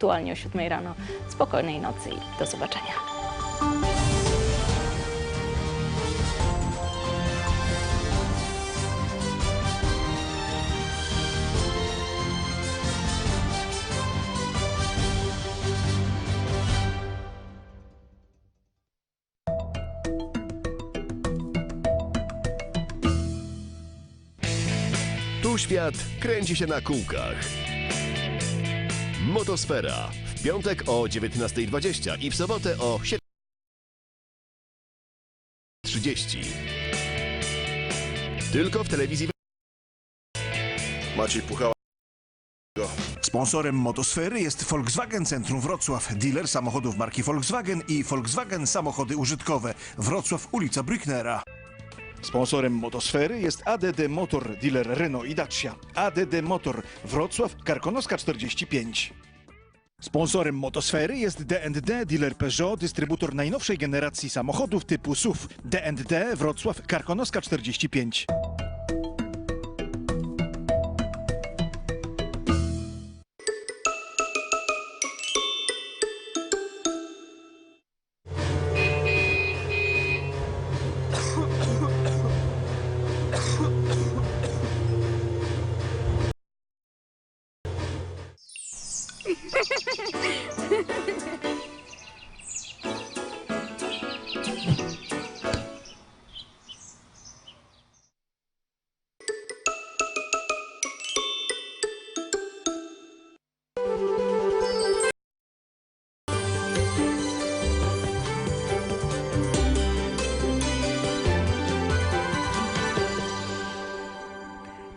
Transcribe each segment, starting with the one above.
aktualnie o 7 rano. Spokojnej nocy i do zobaczenia. Tu świat kręci się na kółkach. Motosfera. W piątek o 19.20 i w sobotę o 7.30. Tylko w telewizji. Maciej Puchała. Sponsorem motosfery jest Volkswagen Centrum Wrocław, dealer samochodów marki Volkswagen i Volkswagen Samochody Użytkowe, Wrocław ulica Brücknera. Sponsorem motosfery jest ADD Motor, dealer Renault i Dacia. ADD Motor, Wrocław, Karkonoska 45. Sponsorem motosfery jest D&D, dealer Peugeot, dystrybutor najnowszej generacji samochodów typu SUV. D&D, Wrocław, Karkonoska 45. Thank you.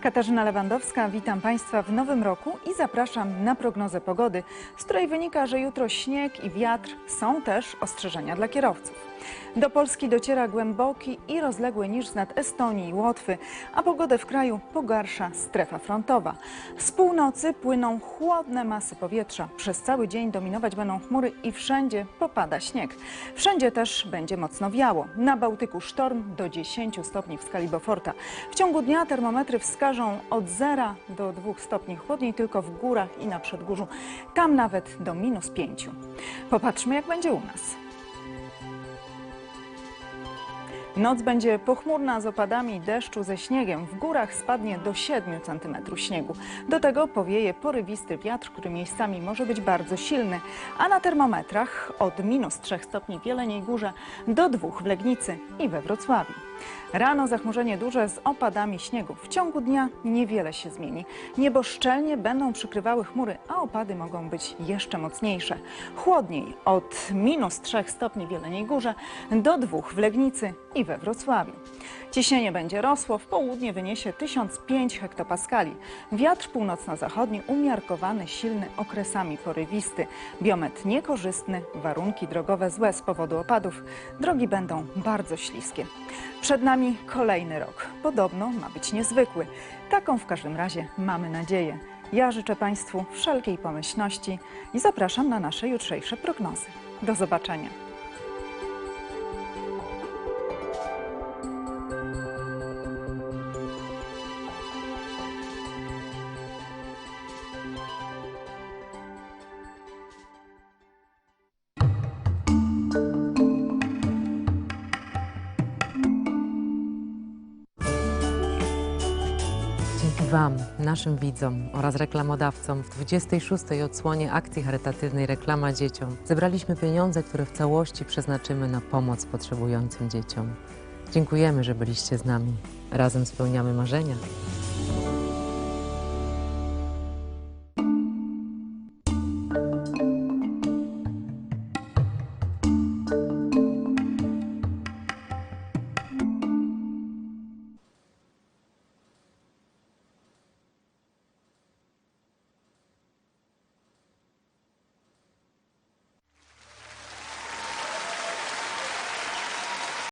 Katarzyna Lewandowska, witam Państwa w nowym roku i zapraszam na prognozę pogody, z której wynika, że jutro śnieg i wiatr są też ostrzeżenia dla kierowców. Do Polski dociera głęboki i rozległy niż nad Estonii i Łotwy, a pogodę w kraju pogarsza strefa frontowa. Z północy płyną chłodne masy powietrza. Przez cały dzień dominować będą chmury i wszędzie popada śnieg. Wszędzie też będzie mocno wiało. Na Bałtyku sztorm do 10 stopni w skali Beauforta. W ciągu dnia termometry wskażą od 0 do 2 stopni chłodniej tylko w górach i na przedgórzu. Tam nawet do minus 5. Popatrzmy jak będzie u nas. Noc będzie pochmurna z opadami deszczu ze śniegiem. W górach spadnie do 7 cm śniegu. Do tego powieje porywisty wiatr, który miejscami może być bardzo silny. A na termometrach od minus 3 stopni w Jeleniej Górze do 2 w Legnicy i we Wrocławiu. Rano zachmurzenie duże z opadami śniegu. W ciągu dnia niewiele się zmieni. Niebo szczelnie będą przykrywały chmury, a opady mogą być jeszcze mocniejsze. Chłodniej od minus 3 stopni w Jeleniej Górze do 2 w Legnicy i we Wrocławiu. Ciśnienie będzie rosło, w południe wyniesie 1005 hektopaskali. Wiatr północno-zachodni umiarkowany, silny, okresami porywisty. Biometr niekorzystny, warunki drogowe złe z powodu opadów. Drogi będą bardzo śliskie. Przed nami kolejny rok. Podobno ma być niezwykły. Taką w każdym razie mamy nadzieję. Ja życzę Państwu wszelkiej pomyślności i zapraszam na nasze jutrzejsze prognozy. Do zobaczenia. Wam, naszym widzom oraz reklamodawcom w 26. odsłonie akcji charytatywnej Reklama Dzieciom zebraliśmy pieniądze, które w całości przeznaczymy na pomoc potrzebującym dzieciom. Dziękujemy, że byliście z nami. Razem spełniamy marzenia.